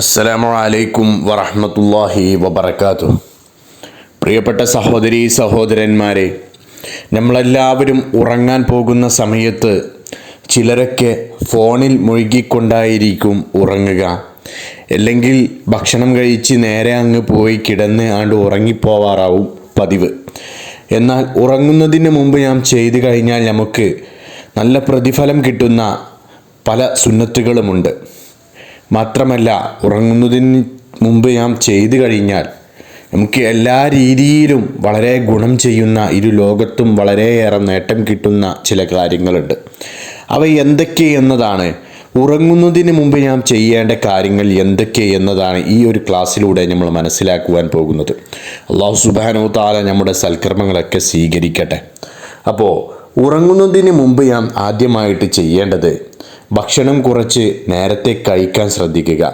അസ്സലാമു അലൈക്കും വറഹ്മത്തുള്ളാഹി വബറകാതുഹു. പ്രിയപ്പെട്ട സഹോദരി സഹോദരന്മാരെ നമ്മളെല്ലാവരും ഉറങ്ങാൻ പോകുന്ന സമയത്ത് ചിലരൊക്കെ ഫോണിൽ മുഴുകിക്കൊണ്ടായിരിക്കും ഉറങ്ങുക. അല്ലെങ്കിൽ ഭക്ഷണം കഴിച്ച് നേരെ അങ്ങ് പോയി കിടന്ന് ആണ്ട് ഉറങ്ങിപ്പോവാറാവും പതിവ്. എന്നാൽ ഉറങ്ങുന്നതിന് മുമ്പ് ഞാൻ ചെയ്തു കഴിഞ്ഞാൽ നമുക്ക് നല്ല പ്രതിഫലം കിട്ടുന്ന പല സുന്നത്തുകളുമുണ്ട്. മാത്രമല്ല ഉറങ്ങുന്നതിന് മുമ്പ് നാം ചെയ്തു കഴിഞ്ഞാൽ നമുക്ക് എല്ലാ രീതിയിലും വളരെ ഗുണം ചെയ്യുന്ന ഇരു ലോകത്തും വളരെയേറെ നേട്ടം കിട്ടുന്ന ചില കാര്യങ്ങളുണ്ട്. അവ എന്തൊക്കെ എന്നതാണ് ഉറങ്ങുന്നതിന് മുമ്പ് നാം ചെയ്യേണ്ട കാര്യങ്ങൾ എന്തൊക്കെ എന്നതാണ് ഈ ഒരു ക്ലാസ്സിലൂടെ നമ്മൾ മനസ്സിലാക്കുവാൻ പോകുന്നത്. അള്ളാഹു സുബാനോ താല നമ്മുടെ സൽക്കർമ്മങ്ങളൊക്കെ സ്വീകരിക്കട്ടെ. അപ്പോൾ ഉറങ്ങുന്നതിന് മുമ്പ് ഞാൻ ആദ്യമായിട്ട് ചെയ്യേണ്ടത് ഭക്ഷണം കുറച്ച് നേരത്തെ കഴിക്കാൻ ശ്രദ്ധിക്കുക.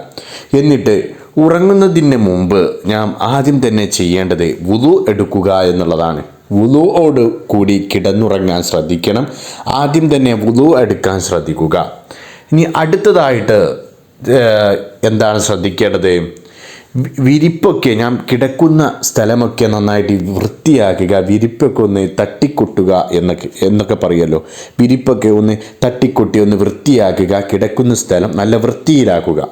എന്നിട്ട് ഉറങ്ങുന്നതിന് മുമ്പ് ഞാൻ ആദ്യം തന്നെ ചെയ്യേണ്ടത് വുതു എടുക്കുക എന്നുള്ളതാണ്. വുതുവോട് കൂടി കിടന്നുറങ്ങാൻ ശ്രദ്ധിക്കണം. ആദ്യം തന്നെ വുതു എടുക്കാൻ ശ്രദ്ധിക്കുക. ഇനി അടുത്തതായിട്ട് എന്താണ് ശ്രദ്ധിക്കേണ്ടത്? വിരിപ്പൊക്കെ ഞാൻ കിടക്കുന്ന സ്ഥലമൊക്കെ നന്നായിട്ട് വൃത്തിയാക്കുക വിരിപ്പൊക്കെ ഒന്ന് തട്ടിക്കൊട്ടുക എന്നൊക്കെ എന്നൊക്കെ പറയുമല്ലോ വിരിപ്പൊക്കെ ഒന്ന് തട്ടിക്കൊട്ടി ഒന്ന് വൃത്തിയാക്കുക കിടക്കുന്ന സ്ഥലം നല്ല വൃത്തിയിലാക്കുക.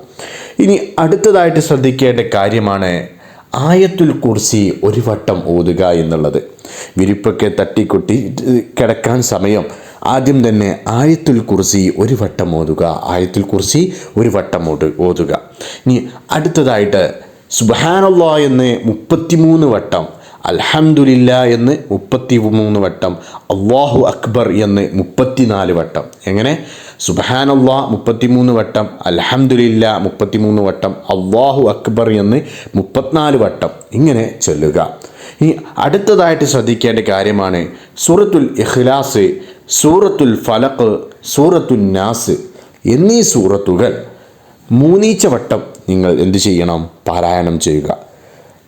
ഇനി അടുത്തതായിട്ട് ശ്രദ്ധിക്കേണ്ട കാര്യമാണ് ആയത്തുൽ കുർസി ഒരു വട്ടം ഓതുക എന്നുള്ളത്. വിരിപ്പൊക്കെ തട്ടിക്കൊട്ടി കിടക്കാൻ സമയം. ആദ്യം തന്നെ ആയത്തുൽ കുർസി ഒരു വട്ടം ഓതുക ആയത്തുൽ കുർസി ഒരു വട്ടം ഓത് ഓതുക. ഇനി അടുത്തതായിട്ട് സുബാനല്ലാ എന്ന് മുപ്പത്തിമൂന്ന് വട്ടം അൽഹംദുലില്ല എന്ന് മുപ്പത്തി മൂന്ന് വട്ടം അള്ളാഹു അക്ബർ എന്ന് മുപ്പത്തിനാല് വട്ടം. എങ്ങനെ? സുബഹാനല്ലാ മുപ്പത്തിമൂന്ന് വട്ടം അൽഹംദുലില്ല മുപ്പത്തിമൂന്ന് വട്ടം അള്ളാഹു അക്ബർ എന്ന് മുപ്പത്തിനാല് വട്ടം. ഇങ്ങനെ ചൊല്ലുക. ഇനി അടുത്തതായിട്ട് ശ്രദ്ധിക്കേണ്ട കാര്യമാണ് സൂറത്തുൽ ഇഖ്ലാസ് സൂറത്തുൽ ഫലഖ് സൂറത്തുൽ നാസ് എന്നീ സൂറത്തുകൾ മൂന്നീച്ച വട്ടം നിങ്ങൾ എന്തു ചെയ്യണം? പാരായണം ചെയ്യുക.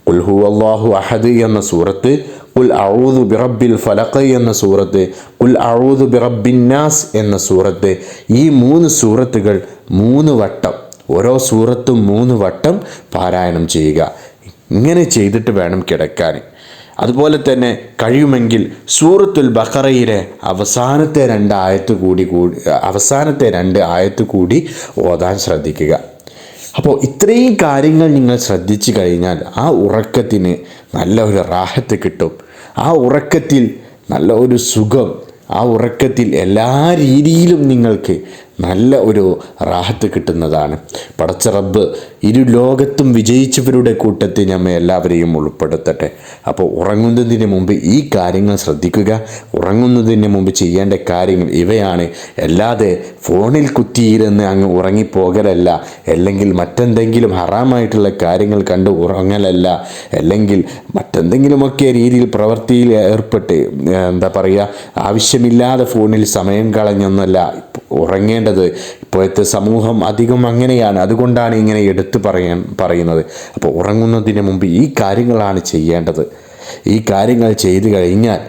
ഉൽ ഹു അള്ളാഹു അഹദ് എന്ന സൂറത്ത് ഉൽ അഊദു ബിറബിൽ ഫലഖ് എന്ന സൂറത്ത് ഉൽ അഊദു ബിറബിൻ നാസ് എന്ന സൂറത്ത്. ഈ മൂന്ന് സൂറത്തുകൾ മൂന്ന് വട്ടം ഓരോ സൂറത്തും മൂന്ന് വട്ടം പാരായണം ചെയ്യുക. ഇങ്ങനെ ചെയ്തിട്ട് വേണം കിടക്കാൻ. അതുപോലെ തന്നെ കഴിയുമെങ്കിൽ സൂറത്തുൽ ബഖറയിലെ അവസാനത്തെ രണ്ട് ആയത്ത് കൂടി കൂടി അവസാനത്തെ രണ്ട് ആയത്ത് കൂടി ഓതാൻ ശ്രദ്ധിക്കുക. അപ്പോൾ ഇത്രയും കാര്യങ്ങൾ നിങ്ങൾ ശ്രദ്ധിച്ചു കഴിഞ്ഞാൽ ആ ഉറക്കത്തിന് നല്ല ഒരു റാഹത്ത് കിട്ടും. ആ ഉറക്കത്തിൽ നല്ല ഒരു സുഖം ആ ഉറക്കത്തിൽ എല്ലാ രീതിയിലും നിങ്ങൾക്ക് നല്ല ഒരു റാഹത്ത് കിട്ടുന്നതാണ്. പടച്ച റബ്ബ് ഇരു ലോകത്തും വിജയിച്ചവരുടെ കൂട്ടത്തിൽ നമ്മെ എല്ലാവരെയും ഉൾപ്പെടുത്തട്ടെ. അപ്പോൾ ഉറങ്ങുന്നതിന് മുമ്പ് ഈ കാര്യങ്ങൾ ശ്രദ്ധിക്കുക. ഉറങ്ങുന്നതിന് മുമ്പ് ചെയ്യേണ്ട കാര്യങ്ങൾ ഇവയാണ്. അല്ലാതെ ഫോണിൽ കുത്തിയിരുന്ന് അങ്ങ് ഉറങ്ങിപ്പോകലല്ല അല്ലെങ്കിൽ മറ്റെന്തെങ്കിലും ഹറാമായിട്ടുള്ള കാര്യങ്ങൾ കണ്ട് ഉറങ്ങലല്ല അല്ലെങ്കിൽ മറ്റെന്തെങ്കിലുമൊക്കെ രീതിയിൽ പ്രവൃത്തിയിൽ ഏർപ്പെട്ട് എന്താ പറയുക ആവശ്യമില്ലാതെ ഫോണിൽ സമയം കളഞ്ഞൊന്നല്ല ഉറങ്ങേണ്ടത് ഇപ്പോഴത്തെ സമൂഹം അധികം അങ്ങനെയാണ്. അതുകൊണ്ടാണ് ഇങ്ങനെ എടുത്തു പറയാൻ പറയുന്നത്. അപ്പോൾ ഉറങ്ങുന്നതിന് മുമ്പ് ഈ കാര്യങ്ങളാണ് ചെയ്യേണ്ടത്. ഈ കാര്യങ്ങൾ ചെയ്തു കഴിഞ്ഞാൽ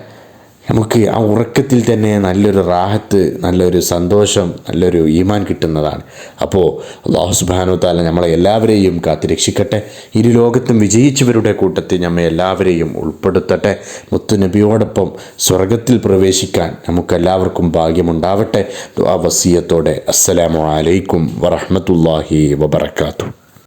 നമുക്ക് ആ ഉറക്കത്തിൽ തന്നെ നല്ലൊരു റാഹത്ത് നല്ലൊരു സന്തോഷം നല്ലൊരു ഈമാൻ കിട്ടുന്നതാണ്. അപ്പോൾ അള്ളാഹു സുബാനു താല നമ്മളെ എല്ലാവരെയും കാത്ത് രക്ഷിക്കട്ടെ. ഇരു ലോകത്തും വിജയിച്ചവരുടെ കൂട്ടത്തിൽ നമ്മെ എല്ലാവരെയും ഉൾപ്പെടുത്തട്ടെ. മുത്തുനബിയോടൊപ്പം സ്വർഗത്തിൽ പ്രവേശിക്കാൻ നമുക്കെല്ലാവർക്കും ഭാഗ്യമുണ്ടാവട്ടെ. ദുആ വസിയത്തോടെ. അസ്സലാമു അലൈക്കും വറഹ്മത്തുള്ളാഹി വബറകാതുഹു.